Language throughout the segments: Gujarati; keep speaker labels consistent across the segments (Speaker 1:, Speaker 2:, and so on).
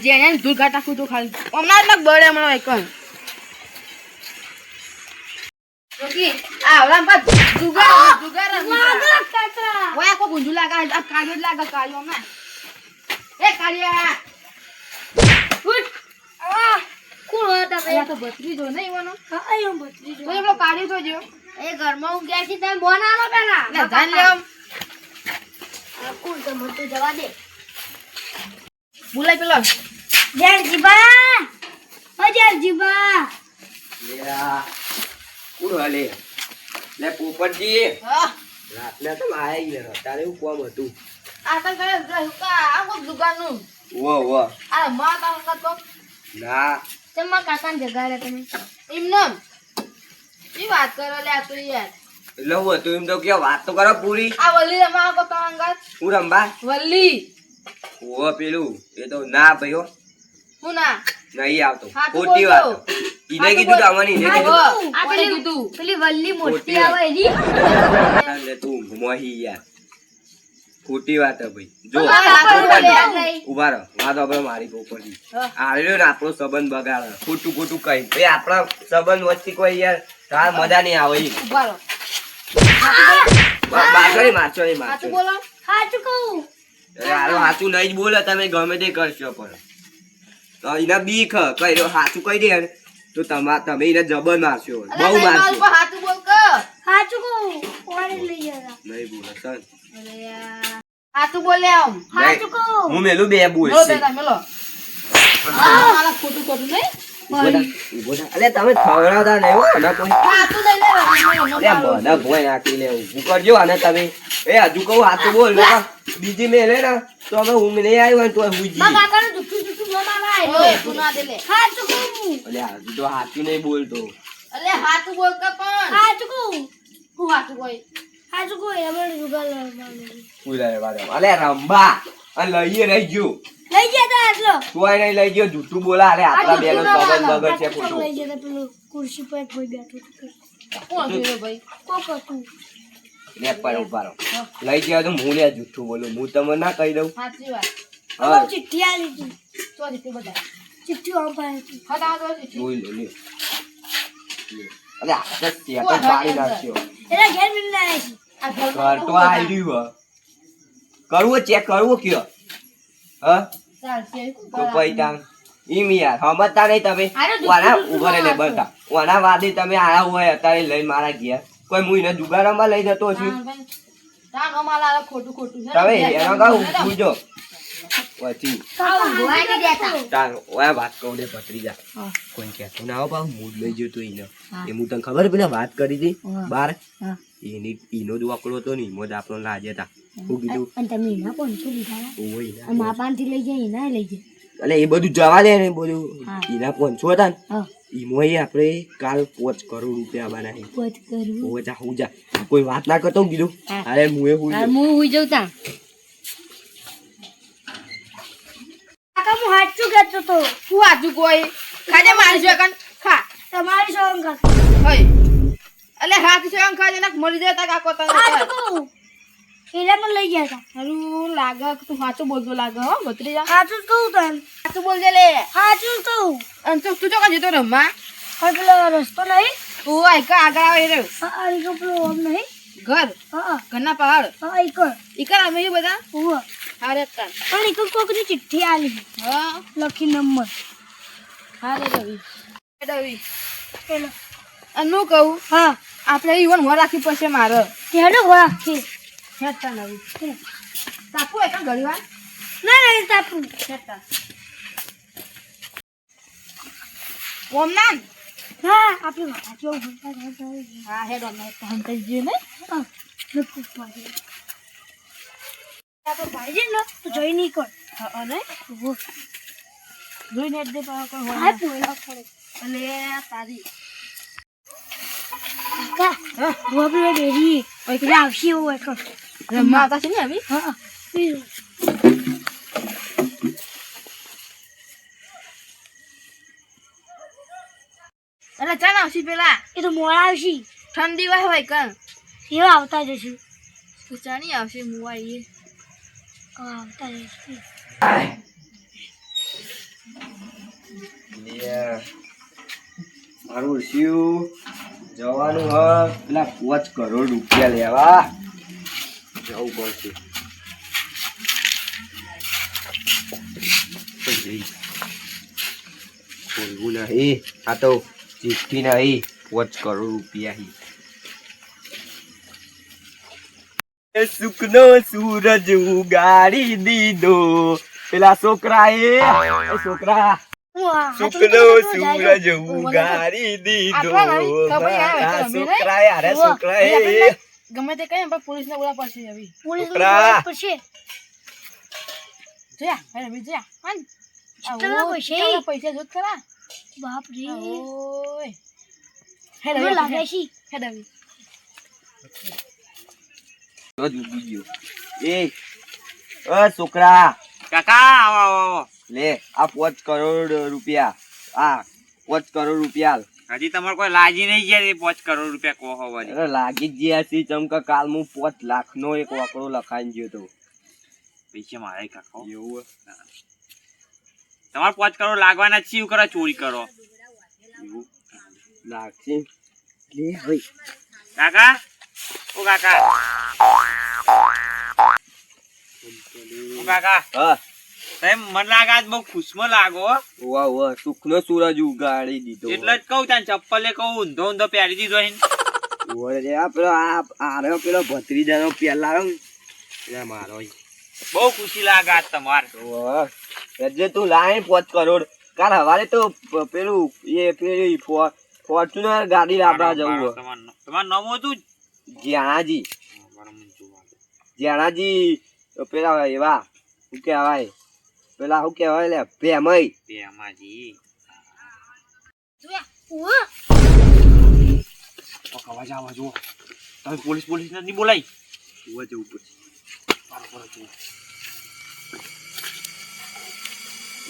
Speaker 1: જેને દૂર ઘાટ નાખું તો ખાલી હમણાં જ બળે હમણાં એક આ આ
Speaker 2: ઘરમાં હું છે તમે બોન આલો પેલા. જવા દે.
Speaker 1: બોલાય પેલો.
Speaker 2: જય જીબા ઓ જય જીબા
Speaker 3: લે કોણ હાલે? લે પોપટજી.
Speaker 1: હા.
Speaker 3: રાતના તો આયા ગયા તારે એવું કોમ હતું.
Speaker 1: આ તો કરે હુકા આ કો દુકાનનું?
Speaker 3: વો વો
Speaker 1: આ મા તા તો?
Speaker 3: ના.
Speaker 2: તમારા કાકાને જગાડે તમે?
Speaker 1: એમનો એ વાત કરો લે આ તો યાર.
Speaker 3: એટલે હું હતું એમ તો કે વાત તો કરો પૂરી.
Speaker 1: આ વલ્લી રમા કો તો અંગત.
Speaker 3: હું રંબા
Speaker 1: વલ્લી.
Speaker 3: ઓ પેલું એ તો ના ભાઈઓ
Speaker 1: હું. ના?
Speaker 3: નહીં આવતો. ખોટી વાત. ઈને કીધું અમને ઈને કીધું.
Speaker 2: આ પેલી-
Speaker 1: કીધું?
Speaker 2: પેલી વલ્લી મોટી આવે એની
Speaker 3: એટલે તું મોહી યાર. ખોટી વાત હે ભાઈ. જો. ઊભા રહો. વાત આપણે મારી પોપટજી
Speaker 1: હા.
Speaker 3: આર્યો ને આપણો સંબંધ બગાડે ખોટું ખોટું કઈ ભાઈ આપણા સંબંધ વચ્ચે કોઈ યાર તાર મજા નહીં આવે.
Speaker 1: ઊભા રહો.
Speaker 3: બા- નહીં મારશો નહીં મારશો
Speaker 1: બોલો.
Speaker 2: સાચું કહું?
Speaker 3: હારું હાચું નહીં જ બોલે તમે ગમે તે કરશો પણ. તો એના બીખ હ કઈ રહ્યો સાચું કહી દે ને તો તમા તમે એને જબર મારશો બહુ
Speaker 1: નહીં
Speaker 3: મારશો.
Speaker 1: હાચું બોલ કે
Speaker 2: હાચું કહું કોણે લઈ જતા
Speaker 3: નહીં બોલે સર
Speaker 1: અરે યાર. બોલે આમ.
Speaker 2: હાચું કહું.
Speaker 3: હું મેલું બે બોલ
Speaker 1: મેલો. મેલો મારા ખોટું ખોટું નહીં.
Speaker 3: અલે તમે ખવડાવતા નહીં હો મને કોઈ.
Speaker 1: સાચું લે રમો,
Speaker 3: અલે
Speaker 1: રમો.
Speaker 3: મને ભોય નાખી લે ઊભું કરજો અને તમે. એ હજુ કહું બોલ નકર બીજી મેલે ને તો અમે હું નહીં આવ્યો ને તો
Speaker 1: તું લે.
Speaker 3: અલે હજુ તો સાચું નહીં બોલતો.
Speaker 1: અલે સાચું બોલ કે પણ.
Speaker 2: સાચું કહું
Speaker 1: હું કોઈ
Speaker 2: સાચું કોઈ એમણે જુગાર લાવવાનું.
Speaker 3: ઉલા રે વારે. અલે રંબા. અને લઈએ રહી ગયો.
Speaker 2: લઈ જતા એટલો
Speaker 3: તોય નહીં લઈ ગયો જૂઠું બોલા અરે આપણા બેનો સંબંધ બગડ છે
Speaker 2: તો
Speaker 3: ખોટું
Speaker 2: લઈ જતા પેલું ખુરશી પર કોઈ બેઠો હતો.
Speaker 1: કોણ જોયું ભાઈ?
Speaker 2: કોક હતું.
Speaker 3: લે પર ઉભારો લઈ ગયા તો હું લે જૂઠું બોલું હું તમને ના કહી દઉં.
Speaker 1: સાચી વાત.
Speaker 3: હા.
Speaker 2: ચિઠ્ઠી આલી હતી.
Speaker 1: તો જીતી બધા
Speaker 2: ચિઠ્ઠી અપાઈ હતી
Speaker 1: હતા તો જીતી.
Speaker 3: જોઈ લે લે લે. આ તો ત્યાં તો પાડી નાખ્યો.
Speaker 2: એના ઘેર મિલને આવ્યા છે
Speaker 1: આ
Speaker 3: ઘર તો આવી રહ્યું હે. કરવું ચેક કરવું કયો? હા. તો તાન ઈમ યાર સમજતા નહીં તમે. વાના
Speaker 1: જૂઠું ઊભા
Speaker 3: બતા વાના વાદી તમે આયા હોય અત્યારે લઈને મારા ઘેર. કોઈ હું એને જુગારામાં લઈ જતો છું
Speaker 1: ખોટું ખોટું
Speaker 3: તમે એનો કહું પછી ઓય વાત કહું ને ભત્રીજા. કોઈ કહેતું ના હો પાછું મૂડ લઈ એને એ હું તને ખબર પેલા વાત કરી હતી? બાર?
Speaker 1: હા.
Speaker 3: એની ઈનો જ હતો ને જ આપણો લાજે હતા હું કીધું
Speaker 2: અને તમે એના પાંચસો લીધા?
Speaker 3: ઓય
Speaker 2: મા પાંચથી લઈ જાય એના લઈ જાય.
Speaker 3: એટલે એ બધું જવા દે ને બધું.
Speaker 2: હા.
Speaker 3: એના પાંચસો હતા ને.
Speaker 2: હા.
Speaker 3: ઈમોય આપણે કાલ પોચ કરોડ રૂપિયા બનાવી
Speaker 2: પોચ કરવું
Speaker 3: ઓય જા હું જા. કોઈ વાત ના કરતો કીધું
Speaker 2: હા.
Speaker 3: અરે મુએ હું
Speaker 2: હા હું હું જઉં તા. કાકા હું હાચું કહેતો તો?
Speaker 1: હું સાચું કોઈ ખાજે મારી કણ ખા.
Speaker 2: તમારી સોંગ કાકા
Speaker 1: હોય. અલે હાથ છે અંક જનક નાખ મરી જતા તા કાકો તને
Speaker 2: એના પણ લઈ ગયા હતા.
Speaker 1: હારું લાગે તું સાચું બોલતો લાગે હો જા
Speaker 2: સાચું જ કહું તો એમ
Speaker 1: સાચું બોલજે લે.
Speaker 2: સાચું જ કહું.
Speaker 1: અને તું તું ચોકા જતો રમવા
Speaker 2: પેલો રસ્તો નહીં?
Speaker 1: ઓ આઈ કા આગળ આવે રે
Speaker 2: હા આ રીતો પેલો આમ નહીં?
Speaker 1: ઘર?
Speaker 2: હા.
Speaker 1: ઘરના પહાડ?
Speaker 2: હા ઈકર
Speaker 1: ઈકર અમે એ બધા?
Speaker 2: ઉવા.
Speaker 1: હારે કાન
Speaker 2: પણ ઈકર કોકની ચિઠ્ઠી આલી
Speaker 1: હા.
Speaker 2: લખી નંબર.
Speaker 1: હારે રવિ રવિ.
Speaker 2: પેલો.
Speaker 1: અને હું કહું
Speaker 2: હા
Speaker 1: આપણે ઈવન હો રાખી પડશે મારે.
Speaker 2: તેનો રાખી
Speaker 1: હેતા નવી. તાપુ એક ઘડી
Speaker 2: ના ના એ
Speaker 1: હેતા ઓમ નામ?
Speaker 2: હા. આપણે ભણતા ભણતા
Speaker 1: હા હેડો મે નાન કરી ને?
Speaker 2: હા. લખું પાડે. આપણે ભાઈ છે ને તો જોઈ નહીં કર
Speaker 1: હા અને જોઈને દે પાછો કોઈ હોય
Speaker 2: હા. પોયલા પડે.
Speaker 1: અલે તારી.
Speaker 2: કાકા
Speaker 1: હું
Speaker 2: આપણે ડેરી એટલે આવશે એવું હોય કર
Speaker 1: રમવા આવતા છે ને આવી
Speaker 2: હા
Speaker 1: એટલે ચાલ આવશે પેલા
Speaker 2: એ તો મોડા આવશે
Speaker 1: ઠંડી હોય હોય કણ
Speaker 2: એવા આવતા જશે
Speaker 1: તો ચાણી આવશે મુવા આવીએ
Speaker 2: આવતા જશે
Speaker 3: મારું શિવ જવાનું હ. પેલા પાંચ કરોડ રૂપિયા લેવા. જવું પડશે. ખોલવું નહીં. આ તો ચિઠ્ઠી નહીં. પાંચ કરોડ રૂપિયા હી. સુખનો સૂરજ ઉગાડી દીધો. પેલા છોકરા એ છોકરા
Speaker 2: હું આ
Speaker 3: સુખનો સૂરજ ઉગાડી દીધો અરે
Speaker 1: ગમે તે પણ પોલીસ ને બોલા પડશે
Speaker 2: પોલીસ
Speaker 3: છોકરા.
Speaker 2: પડશે
Speaker 1: જોયા હવે રમી જોયા હાન
Speaker 2: કેટલા પૈસા?
Speaker 1: પૈસા જોત ખરા
Speaker 2: બાપ રે
Speaker 1: ઓય
Speaker 2: મને લાગે છે
Speaker 1: હેડ હવે
Speaker 3: તો ગયો એ અ છોકરા
Speaker 4: કાકા આવો આવો આવો
Speaker 3: લે આ પાંચ કરોડ રૂપિયા. આ પાંચ કરોડ રૂપિયા
Speaker 4: હજી તમારે કોઈ લાગી નહીં ગયા પાંચ કરોડ રૂપિયા કહો હોવાની
Speaker 3: અરે લાગી જ ગયા છે ચમકા કાલ હું પાંચ લાખ નો એક વાકડો લખાઈ ગયો તો.
Speaker 4: પૈસા મારે કાકા.
Speaker 3: એવું
Speaker 4: તમારે પાંચ કરોડ લાગવાના છે એવું કરો ચોરી કરો?
Speaker 3: લાગશે. લે હવે.
Speaker 4: કાકા? ઓ કાકા. ઓ કાકા.
Speaker 3: હા.
Speaker 4: તમે મને લાગે આજ બહુ ખુશમાં લાગો
Speaker 3: વાહ વાહ સુખનો સૂરજ ઉગાડી દીધો.
Speaker 4: એટલે જ કહું ત્યાં ચપ્પલે કહું ઊંધો ઊંધો પહેરી દીધો હે
Speaker 3: ઓરે આ પેલો આ આરે પેલો ભત્રીજાનો પેલા આવ્યો એટલે મારો
Speaker 4: બહુ ખુશી લાગે આજ તમારે.
Speaker 3: તું લાય પાંચ કરોડ. કાલ હવારે તો પેલું એ પેલી ફોર્ચ્યુનર ગાડી લાવવા જવું.
Speaker 4: તમારું તમારું નામ હતું
Speaker 3: જ્યાણાજી. જ્યાણાજી પેલા એવા શું કહેવાય? પેલા શું કહેવાય લે ભેમઈ
Speaker 4: પેમાજી અવાજ આવા જુઓ. તમે પોલીસ પોલીસ નથી બોલાઈ
Speaker 3: જોવા જવું પડશે.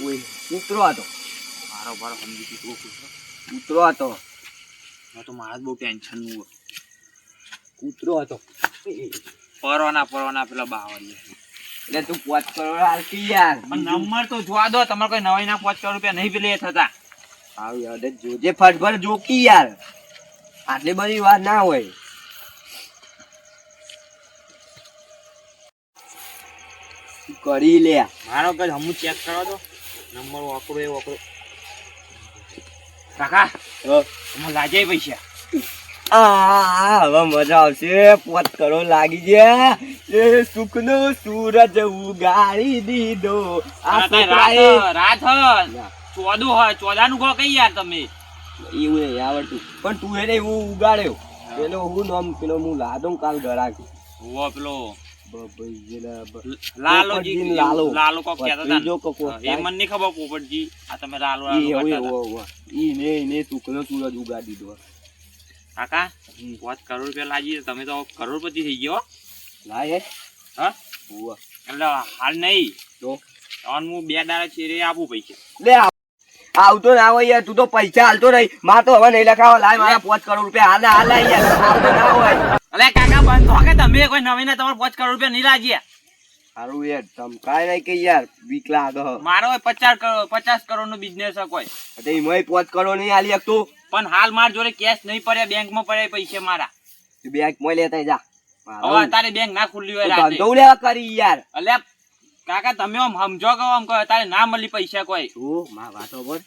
Speaker 3: ઓય કૂતરો હતો.
Speaker 4: મારો મારો સમજી દીકરો કૂતરો.
Speaker 3: કૂતરો હતો.
Speaker 4: તો મારા જ બહુ ટેન્શનનું હોય.
Speaker 3: આ હતો.
Speaker 4: પરવાના પરવાના પેલા બાવળિયા
Speaker 3: એટલે તું પાંચ કરોડ આલતી યાર.
Speaker 4: પણ નંબર તો જોવા દો તમારે કોઈ નવાઈ ના પાંચ કરોડ રૂપિયા નહીં પેલે થતા.
Speaker 3: આવ યાર જોજે ફટભર જોકી યાર. આટલી બધી વાત ના હોય. કરી લે.
Speaker 4: મારો કઈ હમું ચેક કરો તો. નંબર વાપરો એ વાપરો. કાકા તમે લાજે પૈસા.
Speaker 3: આ હવે મજા આવશે. પાંચ કરોડ લાગી ગયા. એ સુખનો સૂરજ ઉગાડી દીધો. આ
Speaker 4: આ
Speaker 3: છોકરાએ
Speaker 4: રાત રાત ચોદું હોય ચોદાનું કહો કઈ યાર તમે.
Speaker 3: એવું નહીં આવડતું પણ તું એને એવું ઉગાડ્યો. પેલો હું નામ પેલો હું લાદો કાલ ગરાક
Speaker 4: વો પેલો લાલોજી
Speaker 3: લાલો.
Speaker 4: લાલો. કોક કહેતા હતા એ મને નહીં ખબર પોપટજી. આ તમે લાલો લાલો
Speaker 3: કહેતા
Speaker 4: હતા.
Speaker 3: ઈ ને ને સુખનો સૂરજ ઉગાડી દીધો.
Speaker 4: કાકા. પાંચ કરોડ રૂપિયા લાગી તમે તો કરોડપતિ થઈ ગયો
Speaker 3: લાય
Speaker 4: હા? એટલે હાલ નહીં.
Speaker 3: તો
Speaker 4: ત્રણ હું બે દાડા ચેરે આપું પૈસા.
Speaker 3: લે આવતો ના હોય યાર તું તો પૈસા હાલતો નહીં. માર તો હવે નહીં લખાવો. લાય મારા પાંચ કરોડ રૂપિયા. હાલ હાલ યાર. આવતો ના હોય.
Speaker 4: અલે કાકા બંધ થો કે તમે કોઈ નવીને તમારે પાંચ કરોડ રૂપિયા નહીં લાગ્યા.
Speaker 3: સારું યાર ધમકાય નહીં કે યાર બીક લાગે.
Speaker 4: મારો પચાસ કરોડ પચાસ કરોડ નો બિઝનેસ
Speaker 3: હોય એમાં પાંચ કરોડ નહીં હાલી શકતો
Speaker 4: પણ હાલ માર જોડે કેશ નહીં પડ્યા બેંકમાં પડ્યા પૈસા મારા.
Speaker 3: બેંકમાં લેતા જા.
Speaker 4: હવે તારે બેંક ના ખુલ્લી હોય રાતે.
Speaker 3: ધંધો લેવા કરી યાર.
Speaker 4: અલ્યા કાકા તમે આમ સમજો કહો આમ કહો તારે ના મળી પૈસા કોઈ?
Speaker 3: તું માં વાતો બોલ.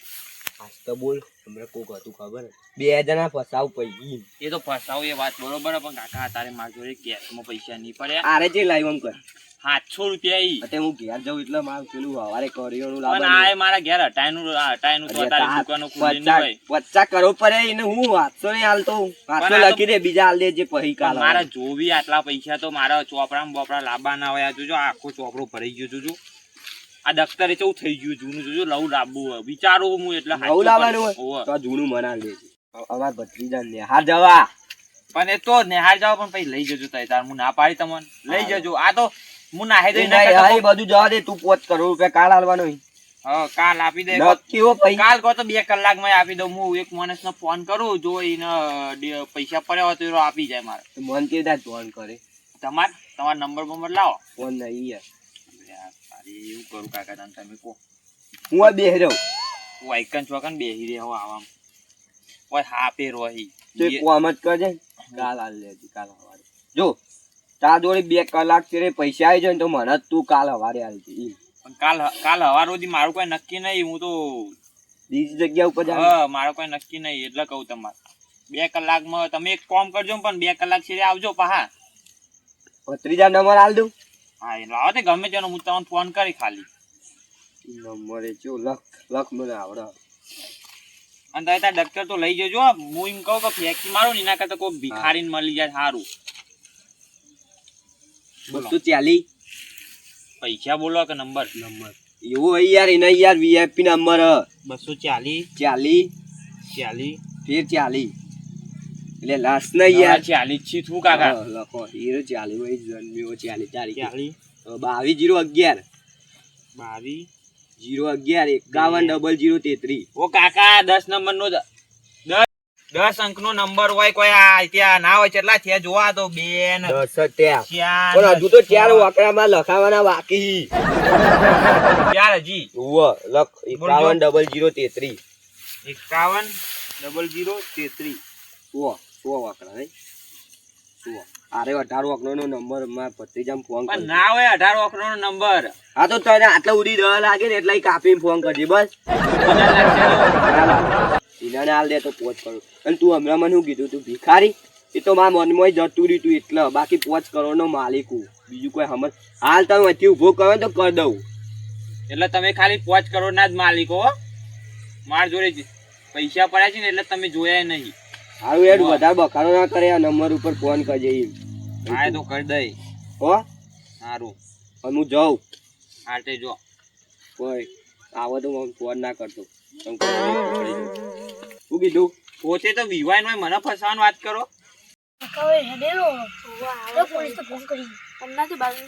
Speaker 3: આજ તો બોલ. હમણાં કોક હતું ખબર? બે જણા ફસાવ પૈકી.
Speaker 4: એ તો ફસાવ એ વાત બરોબર પણ કાકા તારે માર જોડે કેશમાં પૈસા નહીં પડ્યા
Speaker 3: આરે જે લાવ્યો આમ કર.
Speaker 4: સાતસો રૂપિયા ઈ.
Speaker 3: હું ઘેર જાઉં એટલે મારું પેલું હવારે કરિયાણું
Speaker 4: પણ આ મારા ઘેર હટાયનું હટાયનું તો તારી દુકાનો ખુલ્લી નહીં હોય.
Speaker 3: પચાસ પચાસ પડે એને હું વાંચતો નહીં હાલતો.
Speaker 4: તો-
Speaker 3: લખી દે બીજા હાલ દે જે પહી કાલ.
Speaker 4: મારા જોવી આટલા પૈસા તો મારા ચોપડા બોપડા લાંબા હોય. જોજો આખો ચોપડો ભરાઈ ગયો જોજો. આ દફતરે કેવું થઈ ગયું જૂનું જોજો લવ લાવવું હોય. વિચારું હું એટલે લવ
Speaker 3: લાવવાનું હોય. તો જૂનું મના દે અમાર ભત્રીજા ને હાર જવા.
Speaker 4: પણ એ તો નેહાર જાવ પણ પછી લઈ જજો તાર. હું ના પાડી તમને. લઈ જજો. આ તો હું નાહી દઈ
Speaker 3: નહીં, હા, બધું જવા દે તું પોત કરોડ રૂપિયા કાલ હાલવાનો.
Speaker 4: હા કાલ આપી દે.
Speaker 3: નક્કી હો
Speaker 4: કાલ કહો તો બે કલાકમાં આપી દઉં. હું એક માણસને ફોન કરું જો એને પૈસા પડ્યા હોય તો આપી જાય મારે.
Speaker 3: મન કે દા ફોન કરે?
Speaker 4: તમાર તમારો નંબર બંબર લાવો.
Speaker 3: ફોન નહીં યાર.
Speaker 4: એવું કરું કાકા તને તમે કહો.
Speaker 3: હું આ બેહ હું
Speaker 4: આઈકન ચોકન બેહી રહ્યો આવામ. ઓય હાપે રોહી
Speaker 3: તો એક જ કરજે કાલ હાલ લેજે કાલ હવારે જો તાર જોડે બે કલાક તેરે પૈસા આવી જાય તો મને તું કાલ હવારે
Speaker 4: આવી કાલ કાલ હવાર સુધી મારું કોઈ નક્કી નહીં હું તો
Speaker 3: બીજી જગ્યા ઉપર જા
Speaker 4: હા મારું કોઈ નક્કી નહીં એટલે કહું તમારે. બે કલાકમાં તમે એક કોમ કરજો પણ બે કલાક છે આવજો પહા.
Speaker 3: ભત્રીજા નંબર આલ દઉં?
Speaker 4: હા એ લાવો તે ગમે તેનો હું તમને ફોન કરી ખાલી.
Speaker 3: નંબર એ જો લખ લખ મને આવડે.
Speaker 4: અને તારે તાર ડૉક્ટર તો લઈ જજો હું એમ કહું કે ફેંકી મારો ને એના કરતા કોઈ ભિખારીને મળી જાય સારું.
Speaker 3: બસો ચાલી.
Speaker 4: પૈસા બોલો કે નંબર?
Speaker 3: નંબર. એવું હોય યાર એના યાર વીઆઈપી નંબર.
Speaker 4: બસો ચાલી.
Speaker 3: ચાલી.
Speaker 4: ચાલી.
Speaker 3: ફેર ચાલી. એટલે લાસ્ટ ના યાર.
Speaker 4: ચાલીસ છી તું કાકા?
Speaker 3: લખો. હીરો ચાલી હોય જન્મ્યો ચાલી તારીખ.
Speaker 4: ચાલી.
Speaker 3: બાવીસ જીરો અગિયાર.
Speaker 4: બાવીસ.
Speaker 3: જીરો અગિયાર એકાવન ડબલ જીરો તેત્રીસ.
Speaker 4: ઓ કાકા દસ નંબર નો દસ અંક નો નંબર હોય કોઈ આ ત્યાં ના હોય કેટલા થયા જોવા તો બે
Speaker 3: દસ ત્યાં હજુ તો ચાર વાકડામાં લખાવાના બાકી.
Speaker 4: ચાર હજી.
Speaker 3: લખ. એકાવન ડબલ જીરો તેત્રીસ
Speaker 4: એકાવન ડબલ જીરો તેત્રી.
Speaker 3: સો સો વાકડા નહીં સો અરે અઢાર વાકડો નો નંબરમાં ભત્રીજામાં ફોન
Speaker 4: પણ ના હોય અઢાર ઓખરો નો નંબર
Speaker 3: હા તો તને આટલા ઉડી દહ લાગે ને એટલે કાપી કાપીને ફોન કરજે બસ. ઈનાને હાલ દે તો પોચ કરું. અને તું હમણાં મને શું કીધું? તું ભિખારી? એ તો મારા મનમાં જતું રહ્યું તું એટલે. બાકી પોચ કરોડ નો માલિક હું. બીજું કોઈ સમજ હાલ તમે અહીંથી ઊભો કરો તો કરી દઉં.
Speaker 4: એટલે તમે ખાલી પોચ કરોડના જ માલિકો હો. માર જોડે પૈસા પડ્યા છે ને એટલે તમે જોયા નહીં.
Speaker 3: હારું યાર વધારે બખાડો ના કરે આ નંબર ઉપર ફોન કરજે
Speaker 4: હા તો કરી દઈ
Speaker 3: હો?
Speaker 4: સારું
Speaker 3: અને હું જાઉં.
Speaker 4: હા તે જો.
Speaker 3: કોઈ આવો તો ફોન ના કરતો. તમ પકડી કીધું.
Speaker 4: પોતે તો વિવાહ નો મને ફસાવાની વાત કરો.
Speaker 2: હવે હેડેલો તો પોલીસ તો ફોન કરી.
Speaker 1: બાજુ.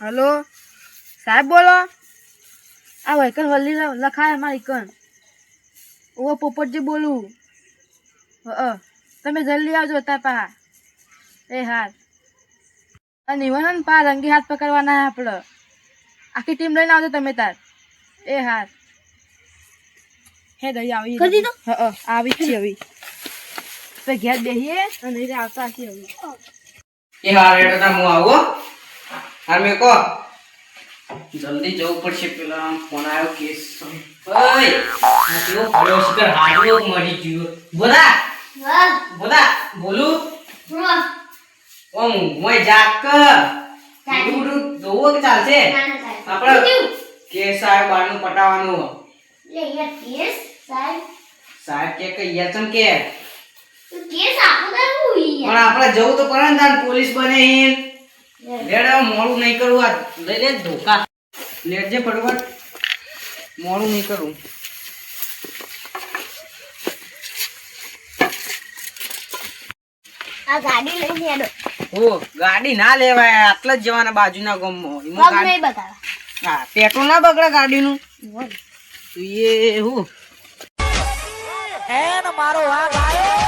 Speaker 1: હલો? સાહેબ બોલો. આ વહીકલ વલ્લી લખાય અમારે ઇકન ઓ પોપટજી બોલું. હ તમે જલ્દી આવજો તાર પા એ હાર અને ઈવન ને પા રંગી હાથ પકડવાના આપણે આખી ટીમ લઈને આવજો તમે તાર. એ હાર. હે દઈ આવી? હ આવી છે હવે. તો ઘેર બેહીએ અને એ આવતા હશે હવે.
Speaker 5: એ હાર રેડો તા હું આવો હાર મે કો જલ્દી જવું પડશે પેલા. ફોન આવ્યો કેસ. ઓય આ કેવો ભલો શિકર હાડવો મળી ગયો. બોલા. બોલા બોલું. ઓમ મોય જાક. ઉડું દોવો કે ચાલશે? આપણે કેસ સાહેબ બારનું પટાવાનું સાહેબ. કે કે? યચમ કે પણ આપણે જવું તો પડે ને તાર પોલીસ બને લેડો મોડું નહીં કરવું આ લઈ લે ધોકા. લેજે ફટફટ. મોડું નહીં કરવું
Speaker 2: આ ગાડી લઈને હેડો.
Speaker 5: ઓ ગાડી ના લેવાય આટલા જ જવાના બાજુના ગામમાં એમાં ગાડી-
Speaker 2: બતાવે.
Speaker 5: હા પેટ્રોલ ના બગડે ગાડીનું. એ હું
Speaker 6: એન મારો વાઘ આવ્યો.